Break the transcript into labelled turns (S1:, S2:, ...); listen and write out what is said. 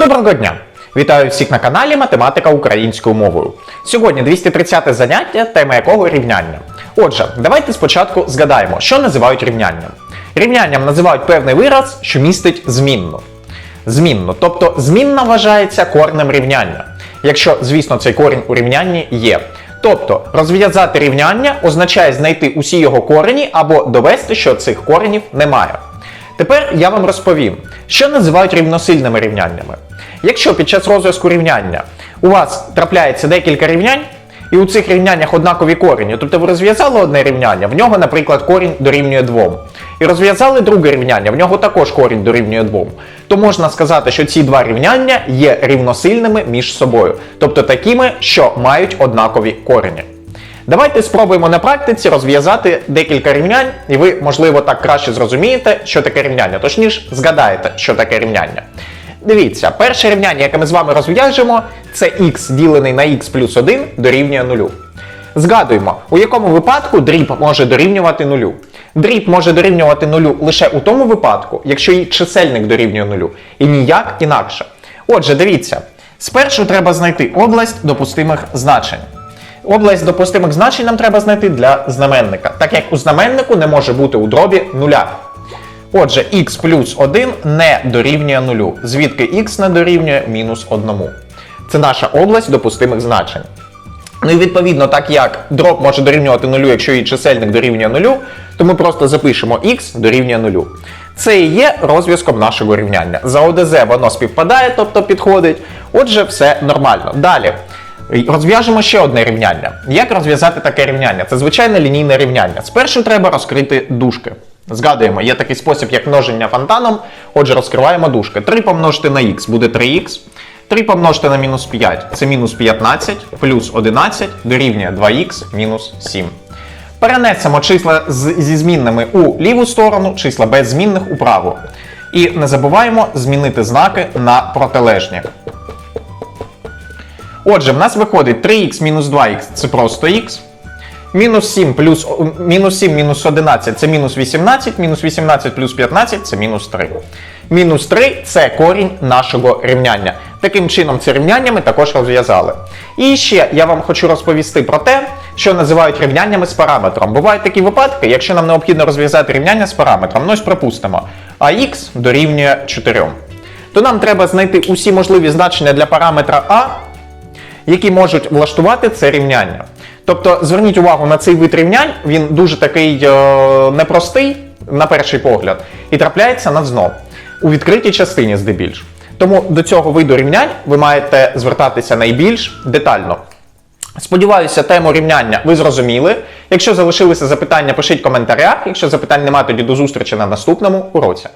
S1: Доброго дня! Вітаю всіх на каналі Математика українською мовою. Сьогодні 230 заняття, тема якого рівняння. Отже, давайте спочатку згадаємо, що називають рівнянням. Рівнянням називають певний вираз, що містить змінну. Змінну, тобто змінна вважається коренем рівняння, якщо, звісно, цей корінь у рівнянні є. Тобто розв'язати рівняння означає знайти усі його корені або довести, що цих коренів немає. Тепер я вам розповім, що називають рівносильними рівняннями. Якщо під час розв'язку рівняння у вас трапляється декілька рівнянь, і у цих рівняннях однакові корені, тобто ви розв'язали одне рівняння, в нього, наприклад, корінь дорівнює 2. І розв'язали друге рівняння, в нього також корінь дорівнює 2. То можна сказати, що ці два рівняння є рівносильними між собою, тобто такими, що мають однакові корені. Давайте спробуємо на практиці розв'язати декілька рівнянь, і ви, можливо, так краще зрозумієте, що таке рівняння, точніше, згадаєте, що таке рівняння. Дивіться, перше рівняння, яке ми з вами розв'яжемо, це х ділений на х плюс 1 дорівнює 0. Згадуємо, у якому випадку дріб може дорівнювати нулю. Дріб може дорівнювати нулю лише у тому випадку, якщо і чисельник дорівнює нулю, і ніяк інакше. Отже, дивіться, спершу треба знайти область допустимих значень. Область допустимих значень нам треба знайти для знаменника, так як у знаменнику не може бути у дробі нуля. Отже, х плюс 1 не дорівнює нулю, звідки х не дорівнює мінус 1. Це наша область допустимих значень. Ну і відповідно, так як дроб може дорівнювати нулю, якщо її чисельник дорівнює нулю, то ми просто запишемо х дорівнює нулю. Це і є розв'язком нашого рівняння. За ОДЗ воно співпадає, тобто підходить. Отже, все нормально. Далі. Розв'яжемо ще одне рівняння. Як розв'язати таке рівняння? Це звичайне лінійне рівняння. Спершу треба розкрити дужки. Згадуємо, є такий спосіб, як множення фонтаном. Отже, розкриваємо дужки. 3 помножити на х буде 3х. 3 помножити на мінус 5 це мінус 15, плюс 11 дорівнює 2х мінус 7. Перенесемо числа з- зі змінними у ліву сторону, числа без змінних у праву. І не забуваємо змінити знаки на протилежні. Отже, в нас виходить 3х мінус 2х це просто х. Мінус 7 плюс мінус 7 мінус 11 це мінус 18, мінус 18 плюс 15 це мінус 3. Мінус 3 це корінь нашого рівняння. Таким чином, це рівняння ми також розв'язали. І ще я вам хочу розповісти про те, що називають рівняннями з параметром. Бувають такі випадки, якщо нам необхідно розв'язати рівняння з параметром. Ну ось припустимо, х дорівнює 4. То нам треба знайти усі можливі значення для параметра а, які можуть влаштувати це рівняння. Тобто зверніть увагу на цей вид рівнянь, він дуже такий е, непростий на перший погляд, і трапляється на знов у відкритій частині здебільш. Тому до цього виду рівнянь ви маєте звертатися найбільш детально. Сподіваюся, тему рівняння ви зрозуміли. Якщо залишилися запитання, пишіть в коментарях. Якщо запитань немає, тоді до зустрічі на наступному уроці.